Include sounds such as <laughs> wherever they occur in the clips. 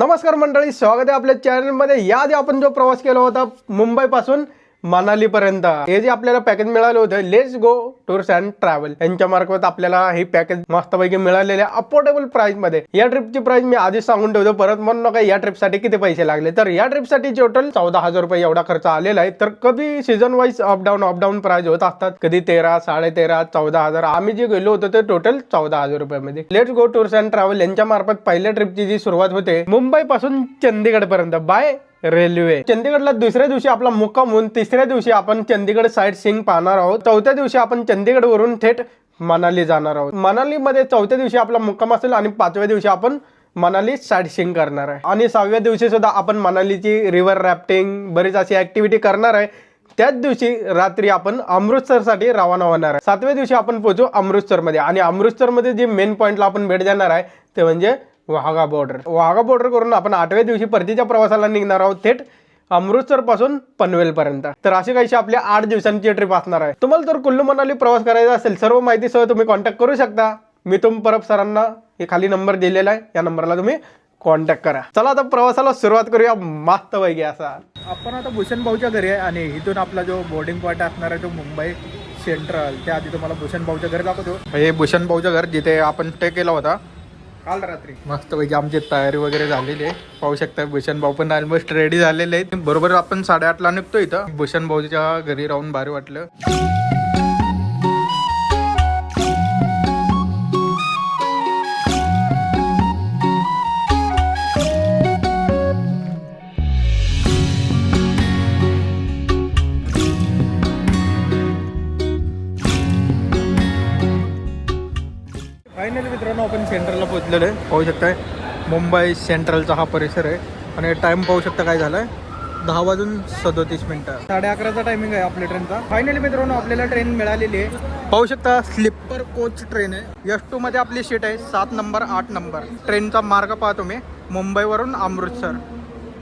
नमस्कार मंडळी स्वागत आहे आपल्या चॅनलमध्ये याआधी आपण जो प्रवास केला होता मुंबईपासून मनाली पर्यंत हे जे आपल्याला पॅकेज मिळालं होतं let's go tours and travel यांच्या मार्फत आपल्याला हे पॅकेज मस्तपैकी मिळालेले अफोर्डेबल प्राइसमध्ये. या ट्रिपची प्राइस मी आधीच सांगून ठेवतो परत म्हणून नका या ट्रिपसाठी किती पैसे लागले? तर या ट्रिपसाठी टोटल चौदा हजार रुपये एवढा खर्च आलेला आहे. तर कधी season wise up down up down price होत असतात? कधी तेरा साडे तेरा चौदा हजार. आम्ही जे गेलो होतो ते टोटल चौदा हजार रुपयामध्ये. Let's go tours and travel यांच्या मार्फत पहिल्या ट्रिपची जी सुरुवात होते मुंबई पासून चंदीगड पर्यंत बाय रेल्वे. चंदीगडला दुसऱ्या दिवशी आपला मुक्काम होऊन तिसऱ्या दिवशी आपण चंदीगड साईड सींग पाहणार आहोत. चौथ्या दिवशी आपण चंदीगड वरून थेट मनाली जाणार आहोत. मनालीमध्ये चौथ्या दिवशी आपला मुक्काम असेल आणि पाचव्या दिवशी आपण मनाली साईड सिंग करणार आहे. आणि सहाव्या दिवशी सुद्धा आपण मनालीची रिव्हर रॅफ्टिंग बरीच अशी ऍक्टिव्हिटी करणार आहे. त्याच दिवशी रात्री आपण अमृतसरसाठी रवाना होणार आहे. सातव्या दिवशी आपण पोहोचू अमृतसरमध्ये. आणि अमृतसरमध्ये जे मेन पॉईंटला आपण भेट देणार आहे ते म्हणजे वाघा बॉर्डर वाघा बॉर्डर करून आपण आठव्या दिवशी परतीच्या प्रवासाला निघणार आहोत थेट अमृतसरपासून पनवेल पर्यंत. तर अशी काहीशी आपली आठ दिवसांची ट्रिप असणार आहे. तुम्हाला जर कुल्लू मनाली प्रवास करायचा असेल सर्व माहितीसह तुम्ही कॉन्टॅक्ट करू शकता. मी तुम परब सरांना हे खाली नंबर दिलेला आहे. या नंबरला तुम्ही कॉन्टॅक्ट करा. चला आता प्रवासाला सुरुवात करूया. मस्त पैकी असा. आपण आता भूषण भाऊच्या घरी आहे आणि इथून आपला जो बोर्डिंग पॉईंट असणार आहे तो मुंबई सेंट्रल त्या आधी तुम्हाला भूषण भाऊच्या घरी दाखवतो. हे भूषण भाऊचं घर जिथे आपण स्टे केला होता काल रात्री. मस्त पैकी आमची तयारी वगैरे झालेली आहे. पाहू शकता भूषण भाऊ पण ऑलमोस्ट रेडी झालेले आहेत. बरोबर आपण साडेआठला निघतो इथं. भूषण भाऊच्या घरी राहून भारी वाटलं. पोहोचलेलो आहे पाहू शकताय मुंबई सेंट्रलचा हा परिसर आहे. आणि टाइम पाहू शकता काय झालाय? दहा वाजून सदोतीस मिनिटं. साडे अकराचा टायमिंग आहे आपल्या ट्रेनचा फायनली मित्रांनो आपल्याला ट्रेन मिळालेली आहे. पाहू शकता स्लीपर कोच ट्रेन आहे. एस टू मध्ये आपली सीट आहे सात नंबर आठ नंबर ट्रेनचा मार्ग पहा तुम्ही मुंबईवरून अमृतसर.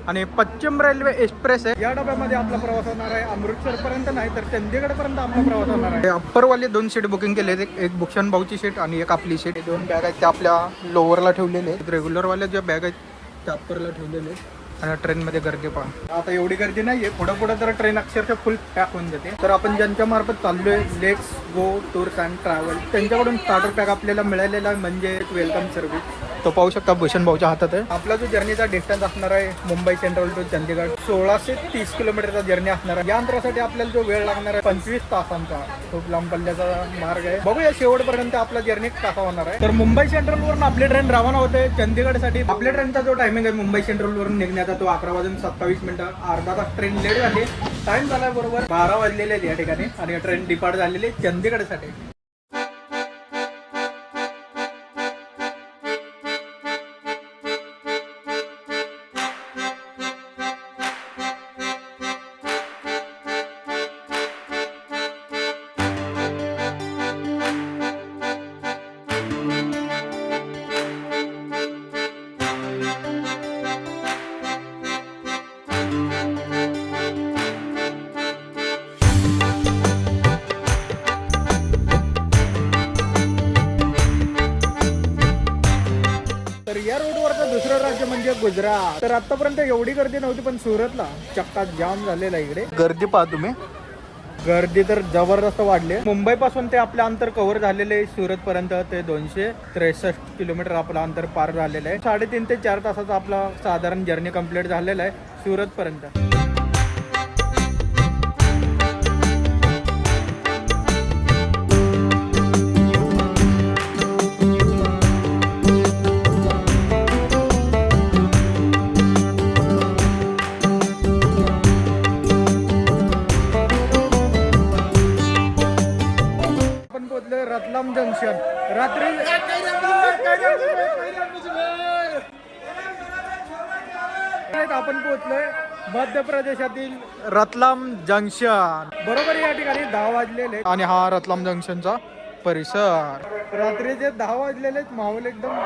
आणि पश्चिम रेल्वे एक्सप्रेस आहे. या डब्यामध्ये आपला प्रवास होणार आहे. अमृतसर पर्यंत नाही तर चंदीगड पर्यंत आपला प्रवास होणार आहे. अप्परवाले दोन सीट बुकिंग केले आहेत. एक भूषण भाऊची सीट आणि एक आपली सीट. दोन बॅग आहेत त्या आपल्या लोअरला ठेवलेले आहेत. रेग्युलरवाल्या ज्या बॅग आहेत त्या अप्परला ठेवलेले आहेत. आणि ट्रेनमध्ये गर्दी पहा आता एवढी गर्दी नाहीये. पुढे पुढे तर ट्रेन अक्षरशः फुल पॅक होऊन जाते. तर आपण ज्यांच्या मार्फत चाललोय let's go tours and travel त्यांच्याकडून स्टार्टर पॅक आपल्याला मिळालेला आहे म्हणजे वेलकम सर्व्हिस तो पाहू शकता भूषण भाऊच्या हातात आहे. आपला जो जर्नीचा डिस्टन्स असणार आहे मुंबई सेंट्रल टू चंदीगड सोळाशे तीस किलोमीटरचा जर्नी असणार आहे. या अंतरासाठी आपल्याला जो वेळ लागणार आहे पंचवीस तासांचा. खूप लांब पल्ल्याचा मार्ग आहे. बघूया शेवटपर्यंत आपला जर्नी कसा होणार आहे. तर मुंबई सेंट्रल वरून आपली ट्रेन रवाना होते. चंदीगडसाठी आपल्या ट्रेनचा जो टायमिंग आहे मुंबई सेंट्रल वरून निघण्याचा. तो अकरा वाजून सत्तावीस मिनिटं. अर्धा तास ट्रेन लेट झाली. टाइम झाला बरोबर बारा वाजलेले आहेत या ठिकाणी. आणि ट्रेन डिपार्ट झालेली आहे चंदीगडसाठी. म्हणजे गुजरात. तर आतापर्यंत एवढी गर्दी नव्हती पण सुरतला चक्का जाम झालेला आहे इकडे. गर्दी पहा तुम्ही. गर्दी तर जबरदस्त वाढली मुंबई पासून ते आपलं अंतर कव्हर झालेले सुरत पर्यंत ते दोनशे त्रेसष्ट किलोमीटर आपलं अंतर पार झालेलं आहे. साडेतीन ते चार तासाचा आपला साधारण जर्नी कंप्लीट झालेला आहे सुरत पर्यंत रतलाम जंक्शन. रात्री आपण पोहोचलोय मध्य प्रदेशातील रतलाम जंक्शन. बरोबर या ठिकाणी दहा वाजलेले आणि हा रतलाम जंक्शनचा परिसर. रात्रीचे दहा वाजलेले माहोल एकदम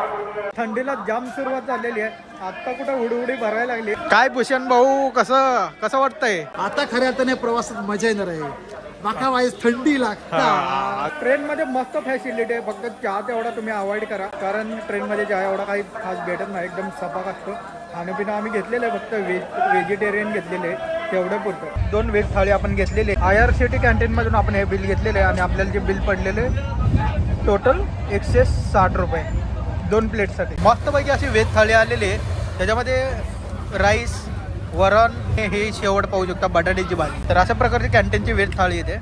थंडीला जाम सुरुवात झालेली आहे. आता कुठं हुडहुडी भरायला लागली. काय भूषण भाऊ कसं कसं वाटतंय? आता खऱ्या अर्थाने प्रवासात मजा येणार आहे. माका वाईस थंडी लागता. ट्रेन मध्ये मस्त फॅसिलिटी आहे. फक्त चहा तेवढा तुम्ही अवॉइड करा. कारण ट्रेन मध्ये चहा एवढा काही खास भेटत नाही. एकदम सपाक असतो. खाणंपिणं आम्ही घेतलेलं आहे. फक्त व्हेज व्हेजिटेरियन घेतलेले तेवढं पुरतं? दोन व्हेज थाळी आपण घेतलेले आय आर सी टी कॅन्टीनमधून आपण हे बिल घेतलेलं आहे आणि आपल्याला जे बिल पडलेले टोटल एकशे साठ रुपये. दोन प्लेटसाठी मस्तपैकी अशी व्हेज थाळी आलेली आहे. त्याच्यामध्ये राईस वरण हे हे शेवट पाहू शकता बटाट्याची भाजी. तर अशा प्रकारची कॅन्टीनची व्हेज थाळी येते.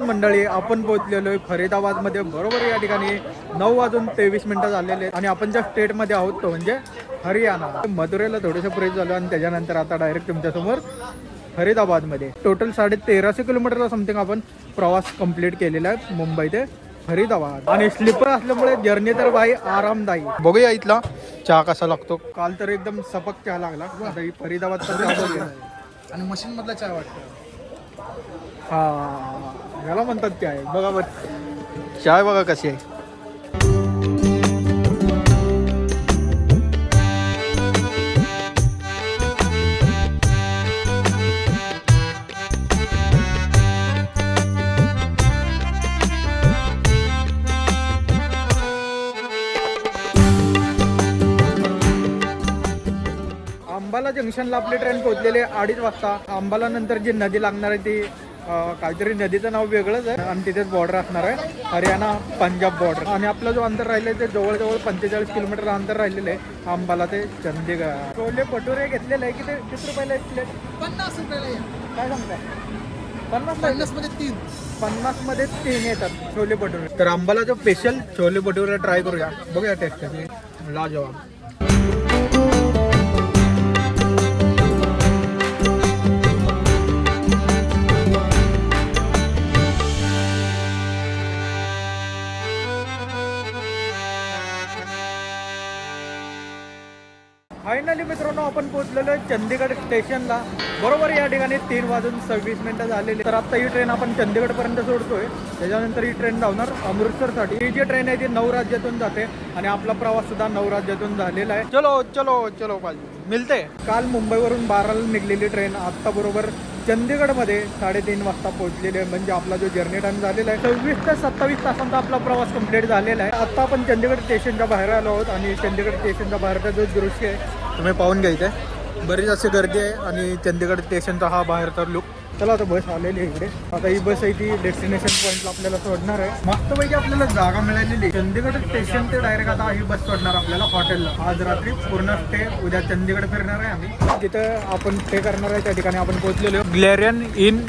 सुप्रभात मंडळी आपण पोहोचलेलो आहे फरीदाबादमध्ये. बरोबर या ठिकाणी नऊ वाजून तेवीस मिनिटं झालेले आहेत आणि आपण ज्या स्टेटमध्ये आहोत तो म्हणजे हरियाणा. मथुरेला थोडंसं प्रेस झालं आणि त्याच्यानंतर आता डायरेक्ट तुमच्यासमोर फरीदाबादमध्ये. टोटल साडे तेराशे किलोमीटरचा समथिंग आपण प्रवास कंप्लीट केलेला आहे मुंबई ते फरीदाबाद. आणि स्लीपर असल्यामुळे जर्नी तर बाई आरामदायी. बघूया इथला चहा कसा लागतो. काल तर एकदम सपक चहा लागला. आता ही फरीदाबादचा चहा बघूया. आणि मशीन मधला चहा वाटतं. हा. याला म्हणतात ते आहे. बघा बघ चाय बघा कशी आहे. अंबाला जंक्शनला आपली ट्रेन पोहोचलेली आहे अडीच वाजता. अंबाला नंतर जी नदी लागणार आहे ती काहीतरी नदीचं नाव वेगळंच आहे. आणि तिथेच बॉर्डर असणार आहे. हरियाणा पंजाब बॉर्डर आणि आपलं जो अंतर राहिलं ते जवळजवळ पंचेचाळीस किलोमीटर अंतर राहिलेलं आहे. अंबाला ते चंदीगड छोले भटुरे घेतलेले आहे की ते किती रुपयाला एक प्लेट पन्नास रुपयाला. काय सांगताय? पन्नास पन्नासमध्ये तीन. पन्नासमध्ये तीन येतात छोले भटुरे. तर अंबाला जो स्पेशल छोले भटुरे ट्राय करूया. बघूया टेस्ट. लाजवाब. फायनली मित्रांनो आपण पोहोचलेलो आहे चंदीगड स्टेशनला. बरोबर या ठिकाणी तीन वाजून सव्वीस मिनिटं झालेली. तर आता ही ट्रेन आपण चंदीगड पर्यंत सोडतोय. त्याच्यानंतर ही ट्रेन धावणार अमृतसरसाठी. ही जी ट्रेन आहे ती नऊ राज्यातून जाते आणि आपला प्रवास सुद्धा नऊ राज्यातून झालेला आहे. चलो चलो चलो पाहिजे मिळते काल मुंबईवरून बाराला निघलेली ट्रेन आता बरोबर चंदीगडमध्ये साडेतीन वाजता पोहोचलेली आहे. म्हणजे आपला जो जर्नी टाइम झालेला आहे सव्वीस ते सत्तावीस तासांचा आपला प्रवास कंप्लीट झालेला आहे. आता आपण चंदीगड स्टेशनच्या बाहेर आलो आहोत आणि चंदीगड स्टेशनच्या बाहेरचा जो दृश्य आहे तुम्ही पाहून घ्या इथे. बरीच अशी गर्दी आहे आणि चंदीगड स्टेशनचा हा बाहेरचा लुक चला आता बस आलेली आहे इकडे. आता ही बस आहे ती डेस्टिनेशन पॉईंटला आपल्याला सोडणार आहे. मस्तपैकी आपल्याला जागा मिळालेली चंदीगड स्टेशन ते डायरेक्ट आता ही बस सोडणार आपल्याला हॉटेलला आज रात्री पूर्ण स्टे उद्या चंदीगड फिरणार आहे आम्ही. जिथं आपण स्टे करणार आहे त्या ठिकाणी आपण पोहोचलेलो ग्लेरियन इन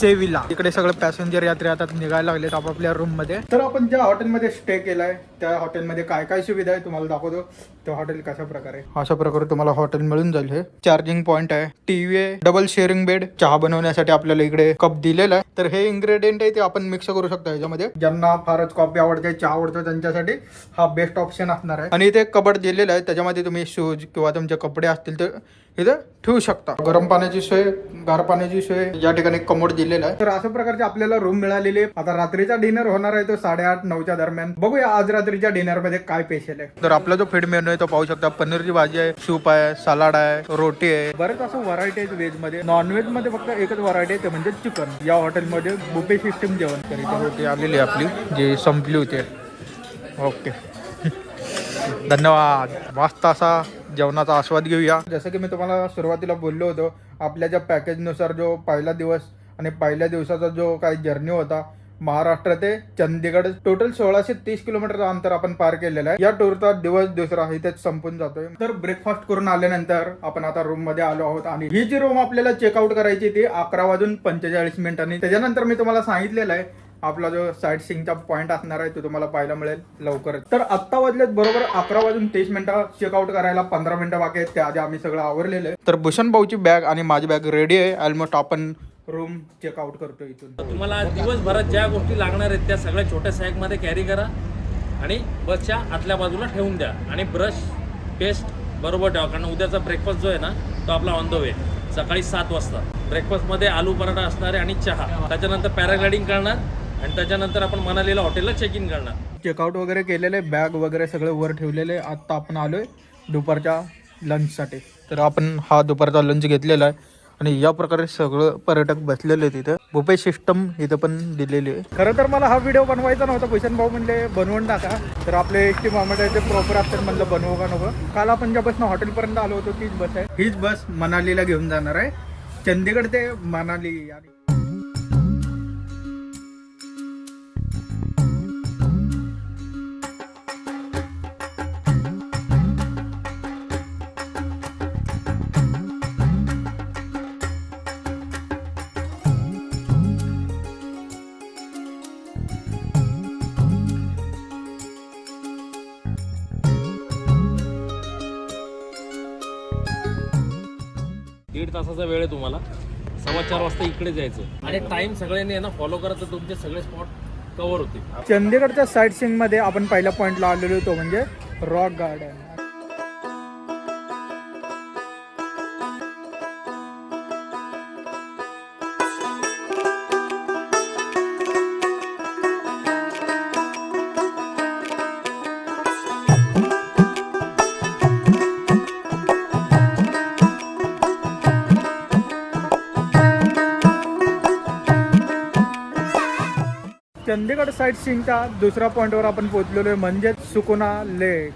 सेविला. इकडे सगळे पॅसेंजर यात्री आता निघायला लागलेत आपापल्या रूममध्ये. तर आपण ज्या हॉटेलमध्ये स्टे केलाय त्या हॉटेलमध्ये काय काय सुविधा आहे तुम्हाला दाखवतो? ते हॉटेल कशा प्रकारे? अशा प्रकारे तुम्हाला हॉटेल मिळून जाईल हे. चार्जिंग पॉईंट आहे. टीव्ही आहे. डबल शेअरिंग बेड चहा बनवण्यासाठी आपल्याला इकडे कप दिलेला आहे. तर हे इन्ग्रेडियंट आहे ते आपण मिक्स करू शकतो ह्याच्यामध्ये. ज्यांना फारच कॉफी आवडते चहा आवडतो त्यांच्यासाठी हा बेस्ट ऑप्शन असणार आहे. आणि इथे कबड दिलेलं आहे. त्याच्यामध्ये तुम्ही शूज किंवा तुमचे कपडे असतील तर इथे ठेवू शकता. गरम पाण्याची सोय गार पाण्याची सोय या ठिकाणी कमोड दिलेला आहे. तर अशा प्रकारचे आपल्याला रूम मिळालेली आता रात्रीचा डिनर होणार आहे तो साडेआठ नऊच्या दरम्यान. बघूया आज रात्रीच्या डिनरमध्ये काय स्पेशल आहे. तर आपला जो फीड मेनू आहे तो पाहू शकता. पनीरची भाजी आहे सूप आहे सलाड आहे रोटी आहे. बरेच असं व्हरायटी आहे व्हेजमध्ये. नॉन व्हेजमध्ये फक्त एकच व्हरायटी आहे ते म्हणजे चिकन या हॉटेलमध्ये बुफे सिस्टम जेवण इथे रोटी आलेली आहे आपली जी संपली होती. ओके <laughs> धन्यवाद. मस्त असा जेवणाचा आस्वाद घेऊया. जसं की मी तुम्हाला सुरुवातीला बोललो होतो आपल्या ज्या पॅकेजनुसार जो पहिला दिवस आणि पहिल्या दिवसाचा जो काही जर्नी होता महाराष्ट्र ते चंदीगड टोटल सोळाशे तीस किलोमीटरचं अंतर आपण पार केलेलं आहे. या टूरचा दिवस दुसरा इथेच संपून जातोय. तर ब्रेकफास्ट करून आल्यानंतर आपण आता रूममध्ये आलो आहोत आणि ही जी रूम आपल्याला चेकआउट करायची ती अकरा वाजून पंचेचाळीस मिनिटांनी त्याच्यानंतर मी तुम्हाला सांगितलेलं आहे आपला जो साईट सिंगचा पॉईंट असणार आहे तो तुम्हाला पाहायला मिळेल लवकरच. तर आत्ता वाजलेत बरोबर अकरा वाजून तीस मिनिटं. चेकआउट करायला पंधरा मिनिटं बाकी आहेत. त्याआधी आम्ही सगळं आवरलेलं आहे. तर भूषण भाऊची बॅग आणि माझी बॅग रेडी आहे. ऑलमोस्ट आपण रूम चेकआउट करतो इथून. तुम्हाला दिवसभरात ज्या गोष्टी लागणार आहेत त्या सगळ्या छोट्या सॅगमध्ये कॅरी करा आणि बसच्या आतल्या बाजूला ठेवून द्या. आणि ब्रश पेस्ट बरोबर ठेवा. कारण उद्याचा ब्रेकफास्ट जो आहे ना तो आपला ऑन द वे सकाळी सात वाजता. ब्रेकफास्टमध्ये आलू पराठा असणार आहे आणि चहा. त्याच्यानंतर पॅराग्लायडिंग करणार. आणि त्याच्यानंतर आपण मनालीला हॉटेलला चेक इन करणार. चेकआउट वगैरे केलेले बॅग वगैरे सगळे वर ठेवलेले. आत्ता आपण आलोय दुपारच्या लंचसाठी तर आपण हा दुपारचा लंच घेतलेला आहे. आणि या प्रकारे सगळं पर्यटक बसलेले तिथं तिथे बुफे सिस्टम इथं पण दिलेली आहे. खरं तर मला हा व्हिडिओ बनवायचा नव्हता. भूषण भाऊ म्हणले बनवून टाका. तर आपले एस टी महामंडळाचे प्रॉपर असतात म्हणलं बनवू का नको? काल आपण ज्या बसनं हॉटेलपर्यंत आलो होतो तीच बस आहे. हीच बस मनालीला घेऊन जाणार आहे. चंदीगड ते मनाली आणि तासाचा वेळ आहे तुम्हाला. सव्वा चार वाजता इकडे जायचं. आणि टाइम सगळ्यांनी आहे ना फॉलो करत तर तुमचे सगळे स्पॉट कव्हर होतील चंदीगडच्या साईट सीन मध्ये आपण पहिल्या पॉइंटला आलेलो होतो म्हणजे रॉक गार्डन चंदीगड साईट सीनच्या दुसऱ्या पॉइंटवर आपण पोहोचलेलो आहे म्हणजेच सुकुना लेक.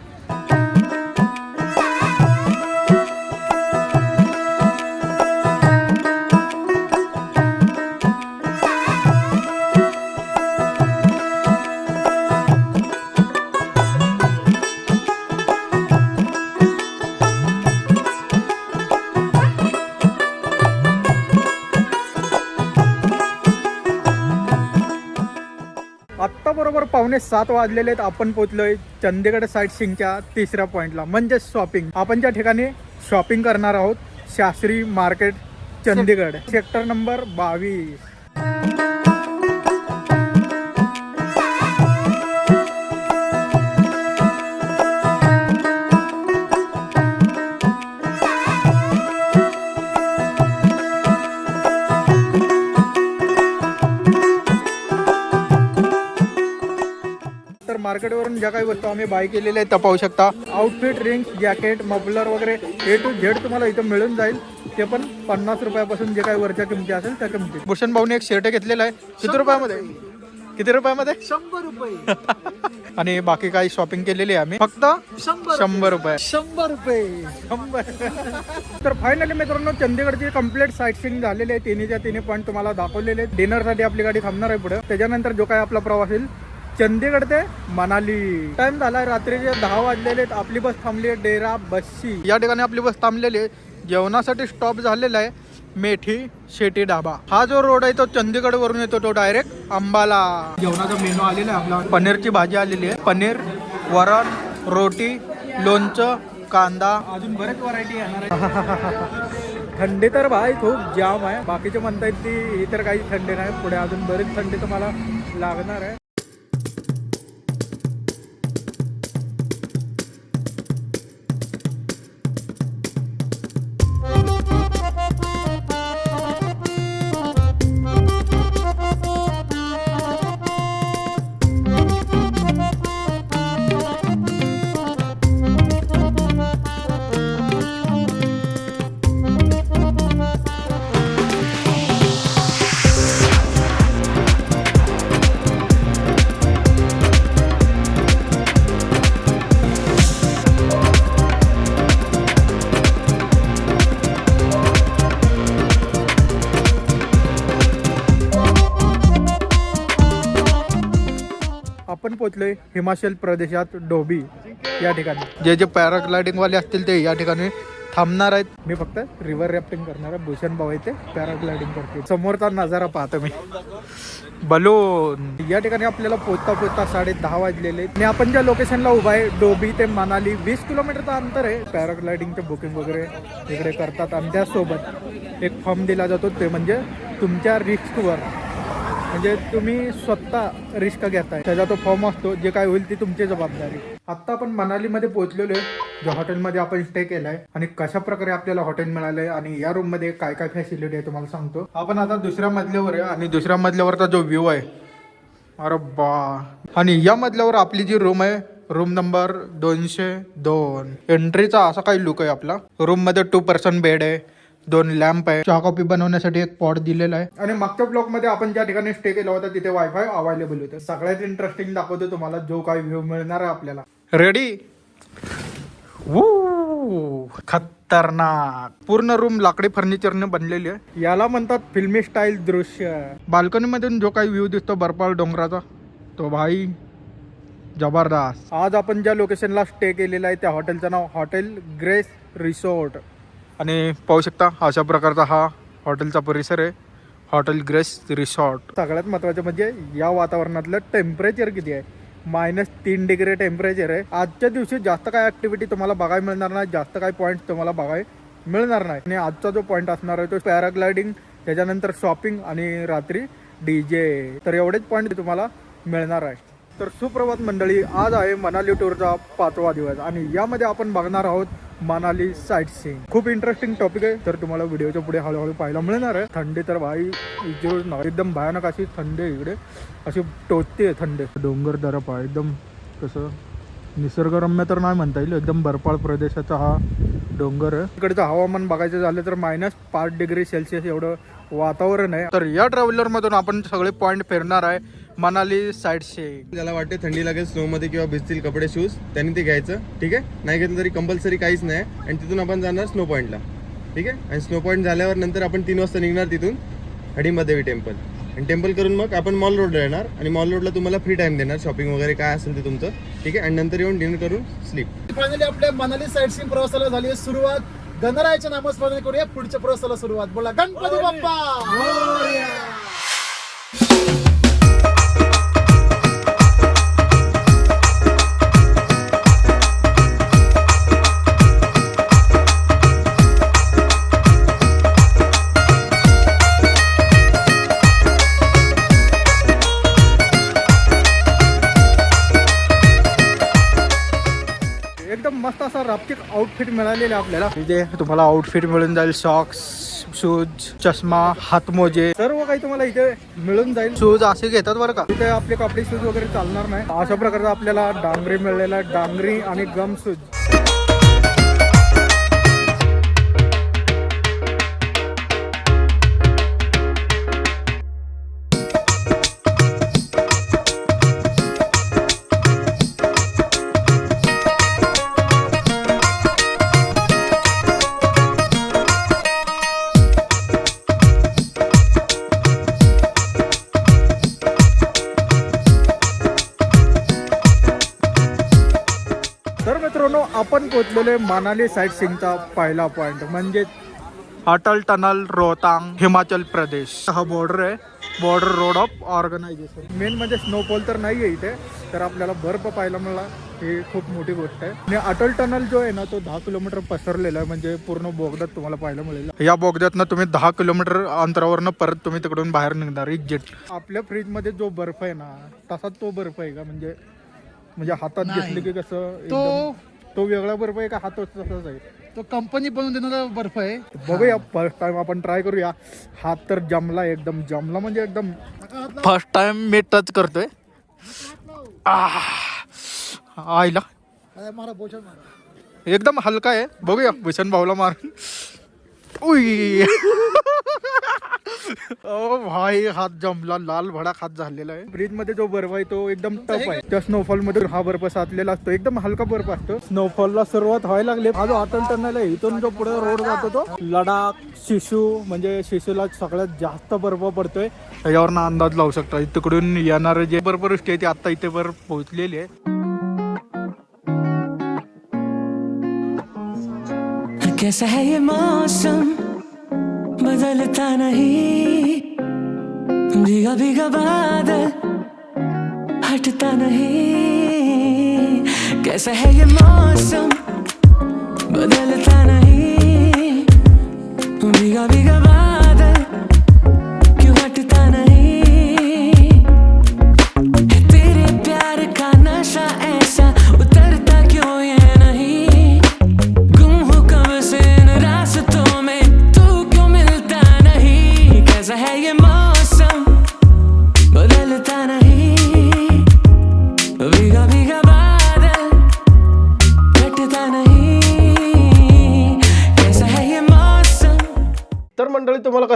पावणे सात वाजलेले आहेत. आपण पोहोचलोय चंदीगड साईट सिंगच्या तिसऱ्या पॉइंटला म्हणजे शॉपिंग आपण ज्या ठिकाणी शॉपिंग करणार आहोत Shastri market Chandigarh. Sector number बावीस. तर मार्केटवरून ज्या काही वस्तू आम्ही बाय केलेल्या आहेत त्या पाहू शकता. आउटफिट रिंग जॅकेट मफलर वगैरे ए टू झेड तुम्हाला इथं मिळून जाईल. ते पण पन्नास रुपयापासून जे काही वरच्या किमती असेल त्या किमती. भूषण भाऊने एक शर्ट घेतलेला आहे. किती रुपयामध्ये? किती रुपयामध्ये? शंभर रुपये. <laughs> आणि बाकी काही शॉपिंग केलेली आहे आम्ही. फक्त शंभर शंभर रुपये. शंभर रुपये. शंभर. <laughs> तर फायनली मित्रांनो चंदीगडची कंप्लीट साईट सीन झालेली आहे. तिन्हीच्या तिन्ही पॉईंट तुम्हाला दाखवलेले आहेत. डिनरसाठी आपली गाडी थांबणार आहे पुढे. त्याच्यानंतर जो काही आपला प्रवास येईल चंदीगड ते मनाली. टाइम झाला रात्रीचे दहा वाजलेले आहेत आपली बस थांबली आहे डेरा बस्सी. या ठिकाणी आपली बस थांबलेली आहे. जेवणासाठी स्टॉप झालेला आहे. मेठी शेटी ढाबा. हा जो रोड आहे तो चंदीगड वरून येतो तो डायरेक्ट अंबाला. जेवणाचा मेनू आलेला आहे आपला. पनीरची भाजी आलेली आहे. पनीर वरण रोटी लोणचं कांदा. अजून बरेच व्हरायटी येणार आहे <laughs> थंडी तर भाई खूप जाम आहे. बाकीचे म्हणतायत ती ही तर काही थंडी नाही. पुढे अजून बरीच थंडी तुम्हाला लागणार आहे. आपण पोचलोय हिमाचल प्रदेशात डोबी या ठिकाणी. जे जे पॅराग्लायडिंग वाले असतील ते या ठिकाणी थांबणार आहेत. मी फक्त रिव्हर रॅफ्टिंग करणार आहे भूषण भाऊ ते पॅराग्लायडिंग करते समोरचा नजारा पाहतो मी. बलून. या ठिकाणी आपल्याला पोचता पोचता साडे दहा वाजलेले. आणि आपण ज्या लोकेशनला उभा आहे डोबी ते मनाली वीस किलोमीटरचं अंतर आहे. पॅराग्लायडिंगचं बुकिंग वगैरे इकडे करतात. आणि त्यासोबत एक फॉर्म दिला जातो ते म्हणजे तुमच्या रिस्कवर म्हणजे तुम्ही स्वतः रिस्क घेताय. त्याचा तो फॉर्म असतो जे काय होईल ती तुमची जबाबदारी. आत्ता आपण मनालीमध्ये पोहोचलेलो आहे ज्या हॉटेलमध्ये आपण स्टे केलाय आणि कशा प्रकारे आपल्याला हॉटेल मिळालंय आणि या रूममध्ये काय काय फॅसिलिटी आहे तुम्हाला सांगतो. आपण आता दुसऱ्या मजल्यावर आहे आणि दुसऱ्या मजल्यावरचा जो व्ह्यू आहे अरे बा. आणि या मधल्यावर आपली जी रूम आहे रूम नंबर दोनशे दोन. एंट्रीचा असा काही लुक आहे आपला. रूममध्ये टू पर्सन बेड आहे. दोन लॅम्प आहे. चहा कॉफी बनवण्यासाठी एक पॉट दिलेला आहे. आणि मागच्या ब्लॉकमध्ये आपण ज्या ठिकाणी स्टे केला होता तिथे वायफाय अवेलेबल होतं. सगळ्यात इंटरेस्टिंग दाखवतो तुम्हाला जो काही व्ह्यू मिळणार आहे आपल्याला. रेडी खतरनाक. पूर्ण रूम लाकडी फर्निचरने बनलेली आहे. याला म्हणतात फिल्मी स्टाईल दृश्य. बाल्कनी मधून जो काही व्ह्यू दिसतो बर्फाळ डोंगराचा तो भाई जबरदस्त. आज आपण ज्या लोकेशनला स्टे केलेला आहे त्या हॉटेलचं नाव हॉटेल ग्रेस रिसॉर्ट आणि पाहू शकता अशा प्रकारचा हा हॉटेलचा परिसर आहे. Hotel grace resort. सगळ्यात महत्त्वाचं म्हणजे या वातावरणातलं टेम्परेचर किती आहे? मायनस तीन डिग्री टेम्परेचर आहे. आजच्या दिवशी जास्त काय ऍक्टिव्हिटी तुम्हाला बघायला मिळणार नाही जास्त काय पॉईंट तुम्हाला बघायला मिळणार नाही. आणि आजचा जो पॉईंट असणार आहे तो पॅराग्लायडिंग त्याच्यानंतर शॉपिंग आणि रात्री डी जे तर एवढेच पॉईंट तुम्हाला मिळणार आहे. तर सुप्रभात मंडळी आज आहे मनाली टूरचा पाचवा दिवस. आणि यामध्ये आपण बघणार आहोत मनाली साईट सीन खूप इंटरेस्टिंग टॉपिक आहे. तर तुम्हाला व्हिडिओच्या पुढे हळूहळू पाहायला मिळणार आहे. थंडी तर भाई एकदम भयानक अशी थंडी आहे इकडे. अशी टोचते थंडी. डोंगर दरप आहे एकदम कसं निसर्गरम्य तर नाही म्हणता येईल. एकदम बर्फाळ प्रदेशाचा हा डोंगर आहे. इकडचं हवामान बघायचं झालं तर मायनस पाच डिग्री सेल्सिअस एवढं वातावरण आहे. तर या ट्रॅव्हलर मधून आपण सगळे पॉइंट फिरणार आहे. मनाली साईड शे. ज्याला वाटते थंडी लागेल स्नो मध्ये किंवा भिजतील कपडे शूज त्यांनी ते घ्यायचं. ठीक आहे? नाही घेतलं तरी कंपल्सरी काहीच नाही. आणि तिथून आपण जाणार स्नो पॉईंटला ठीक आहे? आणि स्नो पॉईंट झाल्यावर नंतर आपण तीन वाजता निघणार तिथून हडिंबादेवी टेम्पल आणि टेम्पल करून मग आपण मॉल रोडला येणार. आणि मॉल रोडला तुम्हाला फ्री टाइम देणार. शॉपिंग वगैरे काय असेल ते तुमचं. ठीक आहे? आणि नंतर येऊन डिनर करून स्लीप फायनली आपल्या मनाली साईड सीन प्रवासाला झाली सुरुवात. गणरायाच्या नामस्मरण करूया. पुढच्या प्रवासाला सुरुवात. बोला गणपती बाप्पा! आउटफिट मिळालेला आपल्याला. म्हणजे तुम्हाला आउटफिट मिळून जाईल सॉक्स शूज चष्मा हातमोजे. सर्व काही तुम्हाला इथे मिळून जाईल. शूज असे घेतात बरं का. इथे आपले कपडे शूज वगैरे चालणार नाही. अशा प्रकारचा आपल्याला डांगरी मिळलेला डांगरी आणि गम शूज पोहोचलेलो मनाली साईट सिंगचा पहिला पॉइंट म्हणजे अटल टनल रोहतांग हिमाचल प्रदेश. हा बॉर्डर आहे. Border road of organisation main म्हणजे स्नोफॉल तर नाही आहे इथे तर आपल्याला बर्फ पाहायला मिळाला ही खूप मोठी गोष्ट आहे. आणि अटल टनल जो आहे ना तो दहा किलोमीटर पसरलेला आहे. म्हणजे पूर्ण बोगद्यात तुम्हाला पाहायला मिळेल. या बोगद्यातनं तुम्ही दहा किलोमीटर अंतरावरनं परत तुम्ही तिकडून बाहेर निघणार. जेट आपल्या फ्रीजमध्ये जो बर्फ आहे ना तसाच तो बर्फ आहे का? म्हणजे म्हणजे हातात घेतले की कसं तो तो वेगळा बर्फ आहे का हात तसाच आहे? तो कंपनी बनवून देणारा बर्फ आहे. बघूया फर्स्ट टाइम आपण ट्राय करूया. हात तर जमला एकदम जमला म्हणजे एकदम फर्स्ट टाइम मी टच करतोय. आह. आईला. अरे मारा बोचर मारा. एकदम हलका आहे. बघूया भूषण भाऊला मार उई. <laughs> ओ भाई हात जमला लाल भडा हात झालेला आहे. फ्रीजमध्ये जो बर्फ आहे तो एकदम टफ आहे. त्या स्नोफॉलमध्ये हा बर्फ साचलेला असतो. एकदम हलका बर्फ असतो. स्नोफॉल ला सुरुवात व्हायला लागली. हा जो अटल टनल आहे इथून जो पुढे रोड जातो तो. लडाख शिशू म्हणजे शिशूला सगळ्यात जास्त बर्फ पडतोय. यावर अंदाज लावू शकता. तिकडून येणारे जे बर्फवृष्टी आहे ती आता इथे बर्फ पोहोचलेली आहे. कैसा है ये मौसम? बदलता नहीं। भीगा भीगा बादल हटता नहीं। कैसा है ये मौसम? बदलता नहीं। भीगा भीगा बादल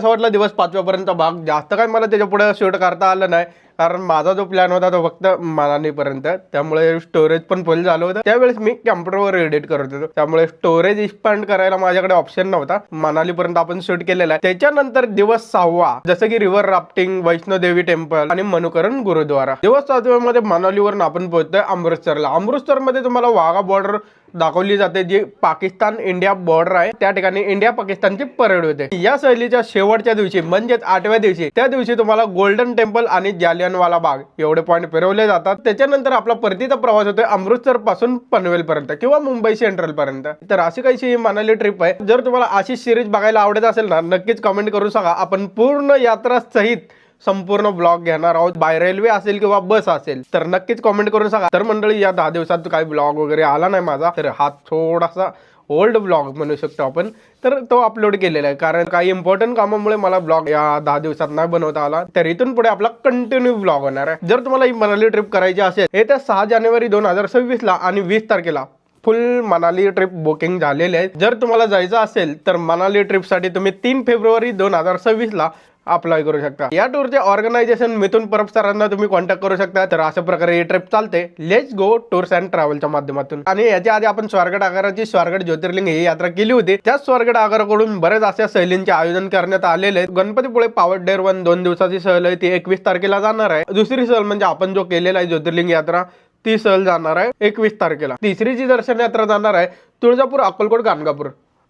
कसा वाटला दिवस पाचव्यापर्यंत भाग. जास्त काय मला त्याच्या पुढे शूट करता आलं नाही. कारण माझा जो प्लॅन होता तो फक्त मनालीपर्यंत. त्यामुळे स्टोरेज पण फुल झालं होतं. त्यावेळेस मी कॅम्प्युटरवर एडिट करत होतो. त्यामुळे स्टोरेज एक्सपांड करायला माझ्याकडे ऑप्शन नव्हता. मनालीपर्यंत आपण शूट केलेला आहे. त्याच्यानंतर दिवस सहावा. जसं की रिव्हर राफ्टिंग वैष्णोदेवी टेम्पल आणि मनुकरण गुरुद्वारा. दिवस सातव्यामध्ये मनालीवरून आपण पोहोचतोय अमृतसरला. अमृतसरमध्ये तुम्हाला वाघा बॉर्डर दाखवली जाते जी पाकिस्तान इंडिया बॉर्डर आहे त्या ठिकाणी इंडिया पाकिस्तानची परेड होते. या सहलीच्या शेवटच्या दिवशी म्हणजेच आठव्या दिवशी त्या दिवशी तुम्हाला गोल्डन टेम्पल आणि जालियनवाला बाग एवढे पॉईंट फिरवले जातात. त्याच्यानंतर आपला परतीचा प्रवास होतोय अमृतसरपासून पनवेल पर्यंत किंवा मुंबई सेंट्रल पर्यंत. तर अशी काहीशी ही मनाली ट्रिप आहे. जर तुम्हाला अशी सिरीज बघायला आवडत असेल ना नक्कीच कमेंट करून सांगा. आपण पूर्ण यात्रा सहित संपूर्ण ब्लॉग घेणार आहोत. बाय रेल्वे असेल किंवा बस असेल तर नक्कीच कमेंट करून सांगा. तर मंडळी या दहा दिवसात काही ब्लॉग वगैरे आला नाही माझा तर हा थोडासा ओल्ड ब्लॉग म्हणू शकतो आपण. तर तो अपलोड केलेला आहे. कारण काही इम्पॉर्टंट कामामुळे मला ब्लॉग या दहा दिवसात नाही बनवता आला. तर इथून पुढे आपला कंटिन्यू ब्लॉग होणार आहे. जर तुम्हाला ही मनाली ट्रिप करायची असेल येत्या सहा जानेवारी दोन हजार सव्वीस ला आणि वीस तारखेला फुल मनाली ट्रिप बुकिंग झालेली आहे. जर तुम्हाला जायचं असेल तर मनाली ट्रिपसाठी तुम्ही तीन फेब्रुवारी दोन हजार सव्वीसला अप्लाय करू शकता. या टूरचे ऑर्गनायझेशन मिथून परब सरांना तुम्ही कॉन्टॅक्ट करू शकता. तर अशा प्रकारे ही ट्रिप चालते. लेट्स गो टूर्स अँड ट्रॅव्हलच्या माध्यमातून. आणि याच्या आधी आपण स्वारगड आगाराची स्वारगड ज्योतिर्लिंग ही यात्रा केली होती. त्याच स्वारगड आगाराकडून बरेच अशा सहलींचे आयोजन करण्यात आलेले आहेत. गणपतीपुळे पावडेर वन दोन दिवसाची सहल आहे. ती एकवीस तारखेला जाणार आहे. दुसरी सहल म्हणजे आपण जो केलेला आहे ज्योतिर्लिंग यात्रा ती सहल जाणार आहे एकवीस तारखेला. तिसरीची दर्शन यात्रा जाणार आहे तुळजापूर अक्कलकोट गाणगापूर.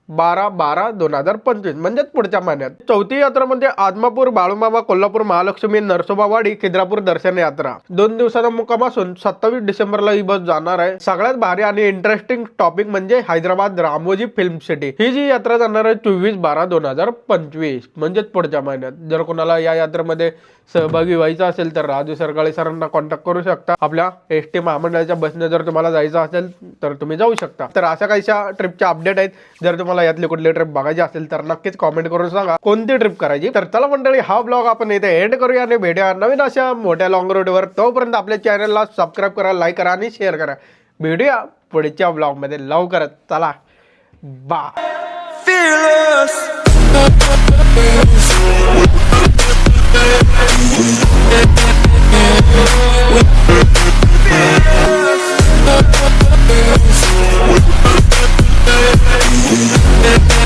बारा बारा दोन हजार पंचवीस. म्हणजेच पुढच्या महिन्यात. चौथी यात्रा म्हणजे आदमापूर बाळूमामा कोल्हापूर महालक्ष्मी नरसोबावाडी खिद्रापूर दर्शन यात्रा. दोन दिवसाचा मुक्काम असून सत्तावीस डिसेंबरला ही बस जाणार आहे. सगळ्यात भारी आणि इंटरेस्टिंग टॉपिक म्हणजे हैदराबाद रामोजी फिल्म सिटी ही जी यात्रा जाणार आहे चोवीस बारा दोन हजार पंचवीस. म्हणजेच पुढच्या महिन्यात. जर कोणाला या यात्रेमध्ये सहभागी व्हायचं असेल तर राजू सरकाळे सरांना कॉन्टॅक्ट करू शकता. आपल्या एस टी महामंडळाच्या बसने जर तुम्हाला जायचं असेल तर तुम्ही जाऊ शकता. तर अशा काहीशा ट्रिपच्या अपडेट आहेत. जर तुम्हाला तुम्हाला यातली कुठली ट्रिप बघायची असेल तर नक्कीच कॉमेंट करून सांगा. कोणती ट्रिप करायची? तर चला मंडळी हा ब्लॉग आपण इथे एंड करूया आणि भेटूया नवीन अशा मोठ्या लॉंग रोडवर तोपर्यंत आपल्या चॅनलला सबस्क्राईब करा लाईक करा आणि शेअर करा. भेटूया पुढच्या ब्लॉगमध्ये लवकरच. चला. बा Yeah.